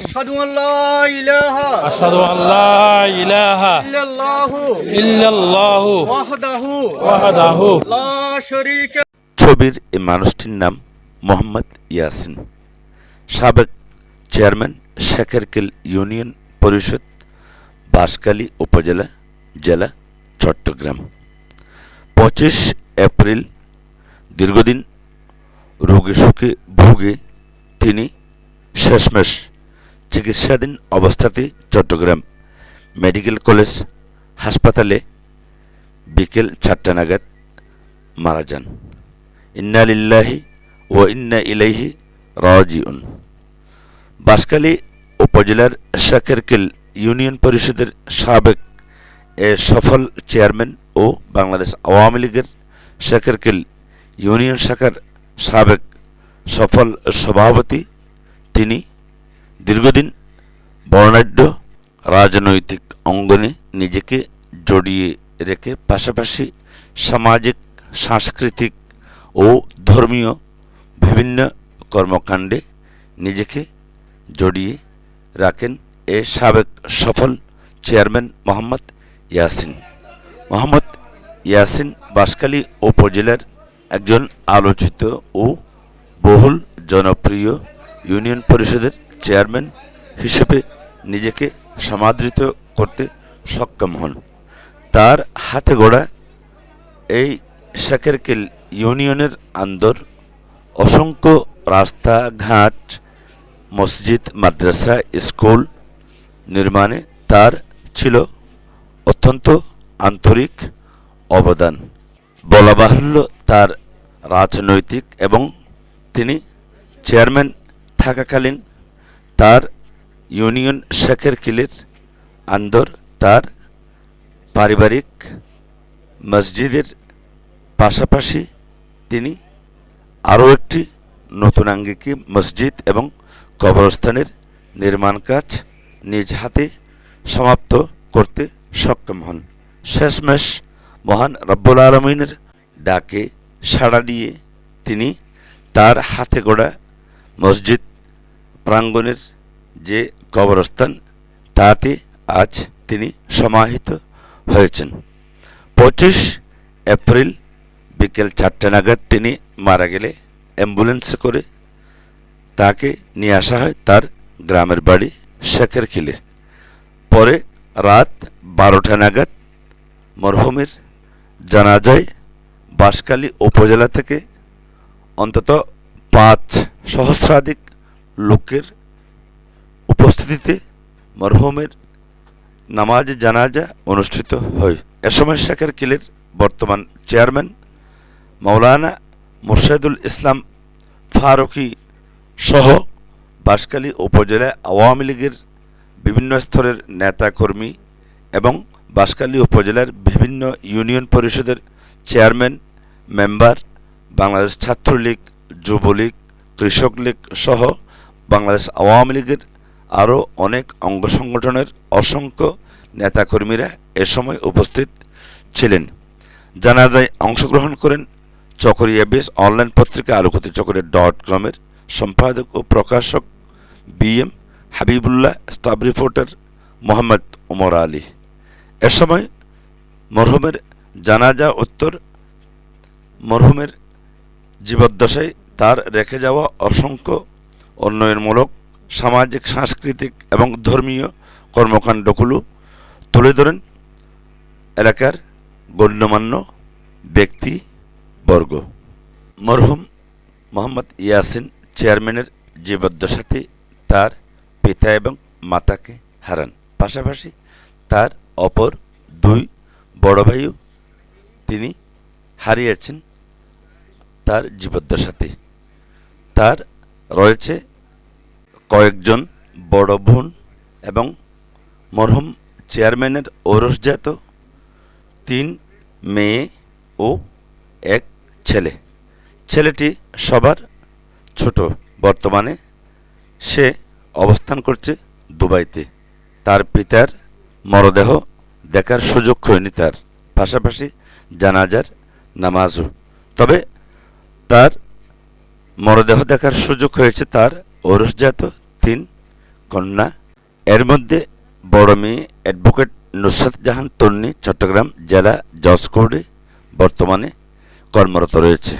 أشهد أن لا إله أشهد أن لا إله إلا الله إلا الله وحده وحده لا شريك ছবির এই মানুষটির নাম মোহাম্মদ ইয়াসিন সাবেক চেয়ারম্যান শেখেরকেল ইউনিয়ন পরিষদ বাঁশখালী উপজেলা জেলা চট্টগ্রাম পঁচিশ এপ্রিল দীর্ঘদিন রোগে সুখে ভুগে তিনি শেষমেশ চিকিৎসাধীন অবস্থাতে চট্টগ্রাম মেডিকেল কলেজ হাসপাতালে বিকেল চারটা নাগাদ মারা যান। ইন্না লিল্লাহি ও ইন্না ইলাইহি রাজিউন। বাঁশখালী উপজেলার শাকেরকেল ইউনিয়ন পরিষদের সাবেক এ সফল চেয়ারম্যান ও বাংলাদেশ আওয়ামী লীগের শাকেরকেল ইউনিয়ন শাখার সাবেক সফল সভাপতি তিনি দীর্ঘদিন বর্ণাঢ্য রাজনৈতিক অঙ্গনে নিজেকে জড়িয়ে রেখে পাশাপাশি সামাজিক, সাংস্কৃতিক ও ধর্মীয় বিভিন্ন কর্মকাণ্ডে নিজেকে জড়িয়ে রাখেন এ সাবেক সফল চেয়ারম্যান মোহাম্মদ ইয়াসিন। মোহাম্মদ ইয়াসিন বাঁশখালী উপজেলার একজন আলোচিত ও বহুল জনপ্রিয় ইউনিয়ন পরিষদের চেয়ারম্যান হিসেবে নিজেকে সমাদৃত করতে সক্ষম হন। তার হাতে গড়া এই শেখেরকেল ইউনিয়নের আন্দর অসংখ্য রাস্তাঘাট মসজিদ, মাদ্রাসা, স্কুল নির্মাণে তার ছিল অত্যন্ত আন্তরিক অবদান। বলা বাহুল্য তার রাজনৈতিক এবং তিনি চেয়ারম্যান থাকাকালীন তার ইউনিয়ন শেখের কিলের আন্দর তার পারিবারিক মসজিদের পাশাপাশি তিনি আরও একটি নতুন আঙ্গিকে মসজিদ এবং কবরস্থানের নির্মাণ কাজ নিজ হাতে সমাপ্ত করতে সক্ষম হন। শেষমেশ মহান রব্বুল আলমিনের ডাকে সাড়া দিয়ে তিনি তার হাতে গড়া মসজিদ প্রাঙ্গণের যে কবরস্থান, তাতে আজ তিনি সমাহিত হয়েছেন। পঁচিশ এপ্রিল বিকেল চারটে নাগাদ তিনি মারা গেলে অ্যাম্বুলেন্সে করে তাকে নিয়ে আসা হয় তার গ্রামের বাড়ি শেখের খিলে পরে রাত বারোটা নাগাদ মরহুমের জানাজায় বাঁশখালী উপজেলা থেকে অন্তত পাঁচ সহস্রাধিক লোকের উপস্থিতিতে মরহুমের নামাজ জানাজা অনুষ্ঠিত হয়। এ সময় শেখের কিলের বর্তমান চেয়ারম্যান মৌলানা মুর্শেদুল ইসলাম ফারুকি সহ বাঁশখালী উপজেলা আওয়ামী লীগের বিভিন্ন স্তরের নেতাকর্মী এবং বাঁশখালী উপজেলার বিভিন্ন ইউনিয়ন পরিষদের চেয়ারম্যান, মেম্বার, বাংলাদেশ ছাত্রলীগ, যুবলীগ কৃষক লীগ সহ বাংলাদেশ আওয়ামী লীগের আরও অনেক অঙ্গ সংগঠনের অসংখ্য নেতাকর্মীরা এ সময় উপস্থিত ছিলেন। জানাজায় অংশগ্রহণ করেন চকরিয়া বেস অনলাইন পত্রিকা আলোকিত চকরিয়া ডট কমের সম্পাদক ও প্রকাশক B M Habibullah, staff reporter Mohammad Omar Ali. এ সময় মরহুমের জানাজা উত্তর, মরহুমের জীবদ্দশায় তার রেখে যাওয়া অসংখ্য উন্নয়নমূলক, সামাজিক, সাংস্কৃতিক এবং ধর্মীয় কর্মকাণ্ডগুলো তুলে ধরেন এলাকার গণ্যমান্য ব্যক্তিবর্গ মরহুম মোহাম্মদ ইয়াসিন চেয়ারম্যানের জীবদ্দশাতে তার পিতা এবং মাতাকে হারান। পাশাপাশি তার অপর দুই বড় ভাইও তিনি হারিয়েছেন তার জীবদ্দশাতে তার রয়েছে কয়েকজন বড় বোন এবং মরহুম চেয়ারম্যানের ঔরসজাত তিন মেয়ে ও এক ছেলে। ছেলেটি সবার ছোট। বর্তমানে সে অবস্থান করছে দুবাইতে। তার পিতার মরদেহ দেখার সুযোগ হয়নি তার। পাশাপাশি জানাজার নামাজও। তবে তার মরদেহ দেখার সুযোগ হয়েছে তার ঔরসজাত তিন কন্যা। এর মধ্যে বড় মেয়ে অ্যাডভোকেট নুসরাত জাহান তন্নি, চট্টগ্রাম জেলা জজ কোর্টে বর্তমানে কর্মরত রয়েছে।